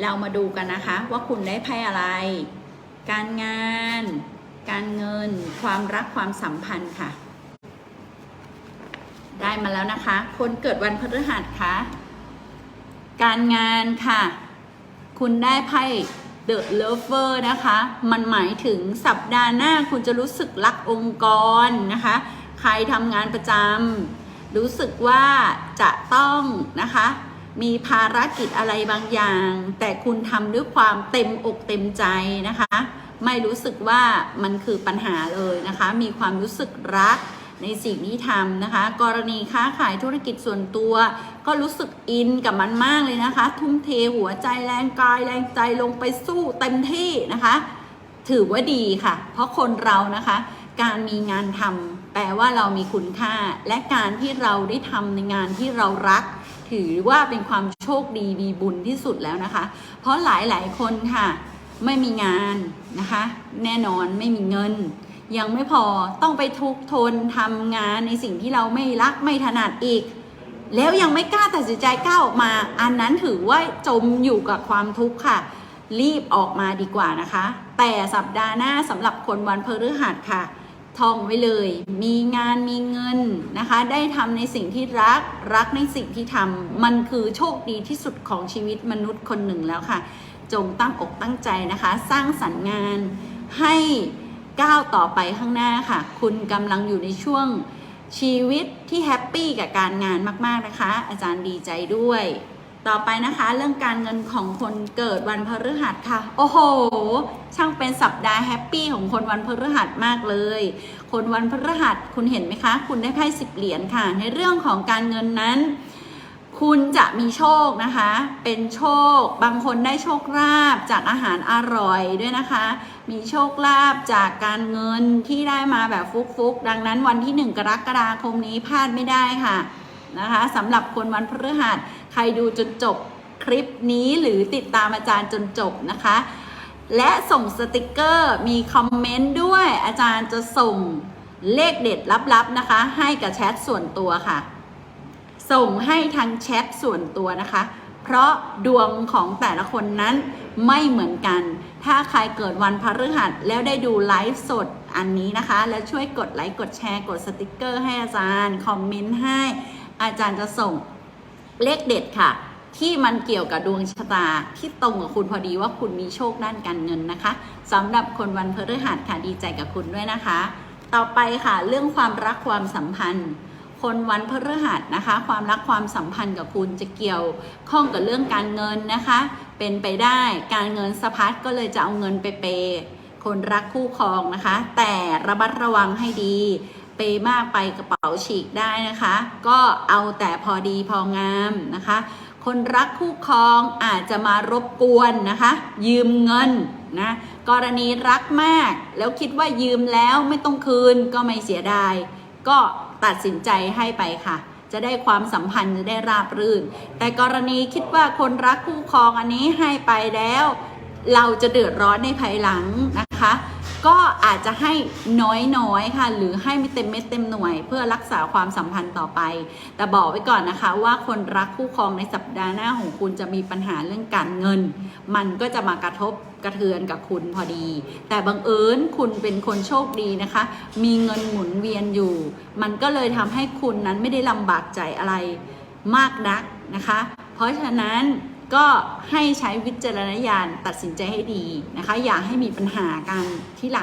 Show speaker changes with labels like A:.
A: เรามาดูกันนะคะ ว่าคุณได้ไพ่อะไร การงาน การเงิน ความรักความสัมพันธ์ค่ะ ได้มาแล้วนะคะ คนเกิดวันพฤหัสค่ะการงานค่ะ คุณได้ไพ่ The Lover นะคะ มันหมายถึงสัปดาห์หน้าคุณจะรู้สึกรักองค์กรนะคะ ใครทำงานประจำรู้สึกว่าจะต้องนะคะ มีภารกิจอะไรบางอย่าง แต่คุณทำด้วยความเต็มอกเต็มใจนะคะ ไม่รู้สึกว่ามันคือปัญหาเลยนะคะ มีความรู้สึกรักในสิ่งที่ทำนะคะ กรณีค้าขายธุรกิจส่วนตัว ก็รู้สึกอินกับมันมากเลยนะคะ ทุ่มเทหัวใจแรงกายแรงใจลงไปสู้เต็มที่นะคะ ถือว่าดีค่ะ เพราะคนเรานะคะ การมีงานทำ แปลว่าเรามีคุณค่า และการที่เราได้ทำในงานที่เรารัก ถือว่าเป็นความโชคดีมีบุญที่สุดแล้วนะคะ เพราะหลายๆคนค่ะ ไม่มีงานนะคะ แน่นอนไม่มีเงิน ยังไม่พอต้องไปทุกทนทำงานในสิ่งที่เราไม่รักไม่ถนัดอีกแล้วยังไม่กล้าตัดสินใจก้าวออกมา อันนั้นถือว่าจมอยู่กับความทุกข์ค่ะ รีบออกมาดีกว่านะคะ แต่สัปดาห์หน้าสำหรับคนวันพฤหัสค่ะ ท่องไว้เลย มีงานมีเงินนะคะ ได้ทำในสิ่งที่รัก รักในสิ่งที่ทำ มันคือโชคดีที่สุดของชีวิตมนุษย์คนหนึ่งแล้วค่ะ จงตั้งอกตั้งใจนะคะ สร้างสรรค์งานให้ก้าวต่อไปข้างหน้าค่ะ คุณกำลังอยู่ในช่วงชีวิตที่แฮปปี้กับการงานมาก ๆ นะคะ อาจารย์ดีใจด้วย ต่อไปนะคะเรื่องการเงินของคนเกิดวันพฤหัสค่ะ โอ้โห ช่างเป็นสัปดาห์แฮปปี้ของคนวันพฤหัสมากเลย คนวันพฤหัสคุณเห็นไหมคะ คุณได้ไพ่สิบเหรียญค่ะ ในเรื่องของการเงินนั้น คุณจะมีโชคนะคะ เป็นโชค บางคนได้โชคลาภจากอาหารอร่อยด้วยนะคะ มีโชคลาภจากการเงินที่ได้มาแบบฟุกๆ ดังนั้นวันที่ 1 กรกฎาคมนี้พลาดไม่ได้ค่ะนะคะสำหรับคนวันพฤหัส ใครดูจนจบคลิปนี้หรือติดตามอาจารย์จนจบนะคะ และส่งสติกเกอร์มีคอมเมนต์ด้วยอาจารย์จะส่งเลขเด็ดลับๆนะคะ ให้กับแชทส่วนตัวค่ะ ส่งให้ทางแชทส่วนตัวนะคะ เพราะดวงของแต่ละคนนั้นไม่เหมือนกัน ถ้าใครเกิดวันพฤหัสแล้วได้ดูไลฟ์สดอันนี้นะคะ แล้วช่วยกดไลค์กดแชร์กดสติกเกอร์ให้อาจารย์ คอมเมนต์ให้อาจารย์จะส่ง เลขเด็ดค่ะ ที่มันเกี่ยวกับดวงชะตาที่ตรงกับคุณพอดีว่าคุณมีโชคด้านการเงินนะคะสำหรับคนวันพฤหัสค่ะดีใจกับคุณด้วยนะคะ ต่อไปค่ะเรื่องความรักความสัมพันธ์คนวันพฤหัสนะคะ ความรักความสัมพันธ์กับคุณจะเกี่ยวข้องกับเรื่องการเงินนะคะ เป็นไปได้การเงินสะพัดก็เลยจะเอาเงินไปเปย์คนรักคู่ครองนะคะ แต่ระมัดระวังให้ดี เปมากไปกระเป๋าฉีกได้นะคะ ก็เอาแต่พอดีพองามนะคะ คนรักคู่ครองอาจจะมารบกวนนะคะ ยืมเงินนะกรณีรักมาก แล้วคิดว่ายืมแล้วไม่ต้องคืนก็ไม่เสียดาย ก็ตัดสินใจให้ไปค่ะ จะได้ความสัมพันธ์จะได้ราบรื่น แต่กรณีคิดว่าคนรักคู่ครองอันนี้ให้ไปแล้ว เราจะเดือดร้อนในภายหลังนะคะ ก็อาจจะให้น้อยๆค่ะ หรือให้ไม่เต็มเม็ดเต็มหน่วย เพื่อรักษาความสัมพันธ์ต่อไป แต่บอกไว้ก่อนนะคะ ว่าคนรักคู่ครองในสัปดาห์หน้าของคุณจะมีปัญหาเรื่องการเงิน มันก็จะมากระทบกระเทือนกับคุณพอดี แต่บังเอิญคุณเป็นคนโชคดีนะคะ มีเงินหมุนเวียนอยู่ มันก็เลยทำให้คุณนั้นไม่ได้ลำบากใจอะไรมากนักนะคะ เพราะฉะนั้นก็ให้ใช้วิจารณญาณตัดสินใจให้ดีนะคะ อย่าให้มีปัญหากันที่หลัง